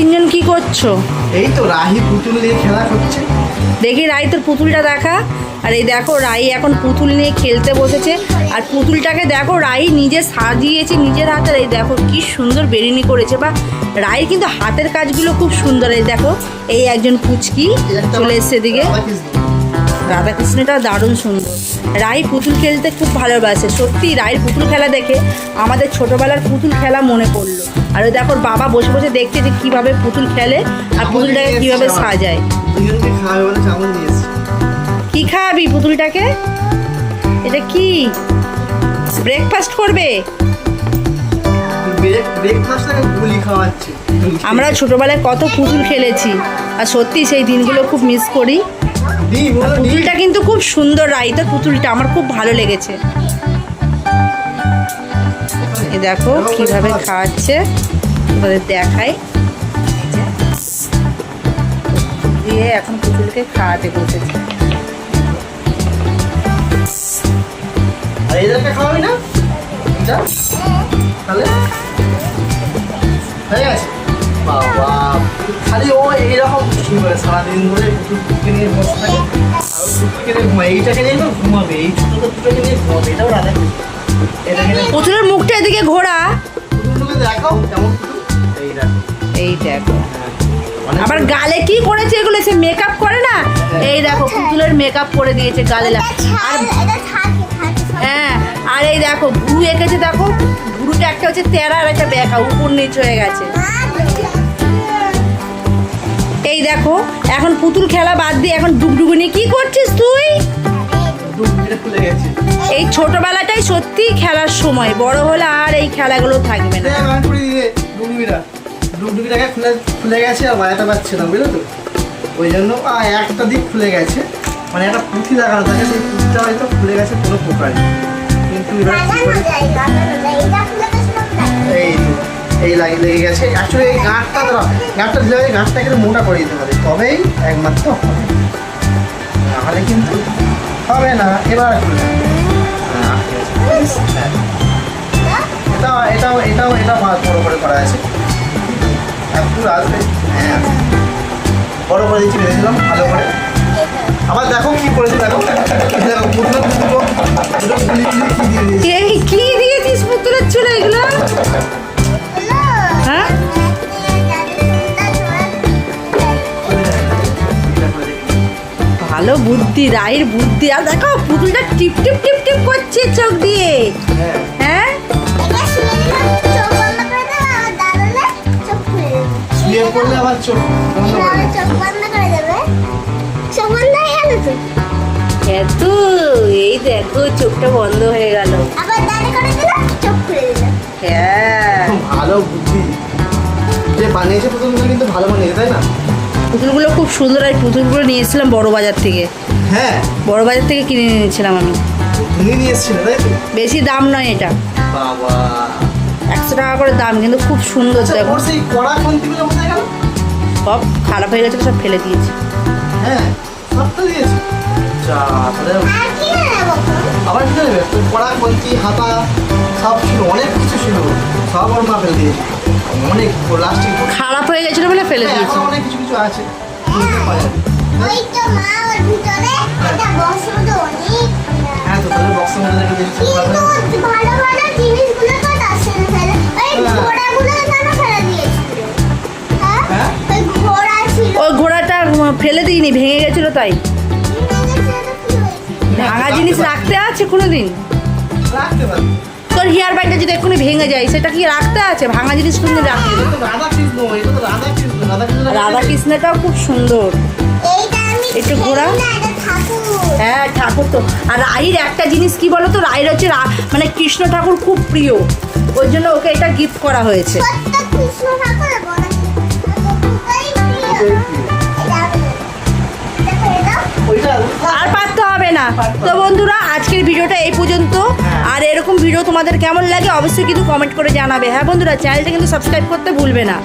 তিনজন কি করছ? এই তো রাহি পুতুল নিয়ে খেলা করছে। দেখি রাই তোর পুতুলটা দেখা। আর এই দেখো রাই এখন পুতুল নিয়ে খেলতে বসেছে। আর পুতুলটাকে দেখো রাই নিজে সাজিয়েছে নিজের হাতের। এই দেখো কি সুন্দর বেরিনি করেছে বা। রাই কিন্তু হাতের কাজগুলো খুব সুন্দর। এই দেখো এই একজন কুচকি চলে এসছে এদিকে। রাধাকৃষ্ণটা দারুণ সুন্দর। রাই পুতুল খেলতে খুব ভালোবাসে। সত্যি রায়ের পুতুল খেলা দেখে আমাদের ছোটবেলার পুতুল খেলা মনে পড়ল। আর ওই দেখো বাবা বসে বসে দেখছে যে কীভাবে পুতুল খেলে আর পুতুলটাকে কীভাবে সাজায়। কি খাওয়াবি পুতুলটাকে? এটা কি? ব্রেকফাস্ট করবে? আমরা ছোটবেলায় কত পুতুল খেলেছি। আর সত্যি সেই দিনগুলো খুব মিস করি। পুতুলটা কিন্তু খুব সুন্দর রাইতার পুতুলটা আমার খুব ভালো লেগেছে। এই দেখো কীভাবে খাওয়াচ্ছে তোমাদের দেখাই। দিয়ে এখন পুতুলকে খাওয়াতে বসেছে। এদেরকে খাওয়াবি না? তাহলে? হয়ে গেছে। বাবা। খালি ও এইরকম কি করে সারাদিন ধরে নিয়ে বসে থাকে। আর ও নিয়ে ঘুমায়। এইটাকে নিয়ে তো ঘুমাবে। এই ছোটো দুটোকে নিয়ে ঘুমাবে। এটাও রাধা পুতুলের মুখটা এদিকে ঘোরা। পুতুলগুলোকে দেখাও কেমন এই দেখো। এই দেখো। অনেক আবার গালে কি করেছে এগুলো? সে মেকআপ করে না? এই দেখো পুতুলের মেকআপ করে দিয়েছে গালে আর হ্যাঁ আর এই দেখো ভুরু এঁকেছে দেখো। ভুরুটা একটা হচ্ছে তেরা আর একটা ব্যাকা উপর নিচ হয়ে গেছে। এই দেখো এখন পুতুল খেলা বাদ দিয়ে এখন ডুগডুগুনি কি করছিস তুই? এই ছোটবেলাটাই সত্যি খেলার সময়। বড় হলে আর এই খেলাগুলো থাকবে না। ডুগডুগিটাকে খুলে খুলে গেছে আর বাজাতে পারছে না বুঝলে তো? ওই জন্য একটা দিক খুলে গেছে। মানে একটা পুঁথি লাগানো থাকে সেই পুঁথিটা হয়তো খুলে গেছে কোনো প্রকারে। কিন্তু এই লাইন লেগে গেছে অ্যাকচুয়ালি এই গাঁটটা ধরো গাঁটটা দিলে হয় গাঁটটা কিন্তু মোটা করে দিতে হবে তবেই একমাত্র হবে কিন্তু হবে না এবার হ্যাঁ। হ্যাঁ। এটাও এটাও এটা বড় করে করা আছে একটু আসবে হ্যাঁ বড় করে দিচ্ছি ভালো করে আবার দেখো কি করেছে দেখো দেখো এই কি দিয়েছিস পুতুলের ভালো বুদ্ধি রায়ের বুদ্ধি। আর দেখো পুতুলটা টিপ টিপ টিপ টিপ করছে চোখ দিয়ে। হ্যাঁ। হ্যাঁ? এই দেখো চোখটা বন্ধ হয়ে গেল। হ্যাঁ। ভালো বুদ্ধি। যে বানিয়েছে পুতুলগুলো কিন্তু ভালো বানিয়েছে তাই না? পুতুলগুলো খুব সুন্দর আর পুতুলগুলো নিয়ে এসেছিলাম বড় বাজার থেকে। হ্যাঁ। বড় বাজার থেকে কিনে নিয়েছিলাম আমি। তুমি নিয়ে এসেছিলে তাই তো? বেশি দাম নয় এটা। বাবা। একশো টাকা করে দাম কিন্তু খুব সুন্দর আচ্ছা দেখো। সব খারাপ হয়ে গেছে সব ফেলে দিয়েছি। হ্যাঁ সবটা দিয়েছে? যা তাহলে আবার কি নেবে কড়া খন্তি হাতা সব ছিল অনেক কিছু ছিল। সব ওর মা ফেলে দিয়েছে। অনেক প্লাস্টিক খারাপ হয়ে গেছিল বলে ফেলে দিয়েছি। এখন অনেক কিছু কিছু আছে। হ্যাঁ তো তাহলে বক্সের মধ্যে রেখে দিয়েছি ভালো ভালো জিনিসগুলো তো ডাস্টবিনে ফেলে। ওই হ্যাঁ। ঘোড়াগুলো কেন ফেলে দিয়েছিল। হ্যাঁ? হ্যাঁ? ওই ঘোড়া ছিল। ওই ঘোড়াটা ফেলে দিইনি ভেঙে গেছিল তাই। ভাঙা জিনিস রাখতে আছে কোনোদিন? রাখতে পারি তোর হেয়ার ব্যাগটা যদি এক্ষুনি ভেঙে যায় সেটা কি রাখতে আছে? ভাঙা জিনিস কোনদিন রাখতে রাধা কৃষ্ণটাও খুব সুন্দর। একটু ঘোড়া? না এটা ঠাকুর। হ্যাঁ ঠাকুর তো। আর রায়ের একটা জিনিস কি বলো তো রায়ের হচ্ছে রা- মানে কৃষ্ণ ঠাকুর খুব প্রিয়। ওর জন্য ওকে এটা গিফট করা হয়েছে। আর পারতে হবে না। তো বন্ধুরা আজকের ভিডিও তোমাদের কেমন লাগে অবশ্যই কিন্তু কমেন্ট করে জানাবে। হ্যাঁ বন্ধুরা চ্যানেলটা কিন্তু সাবস্ক্রাইব করতে ভুলবে না।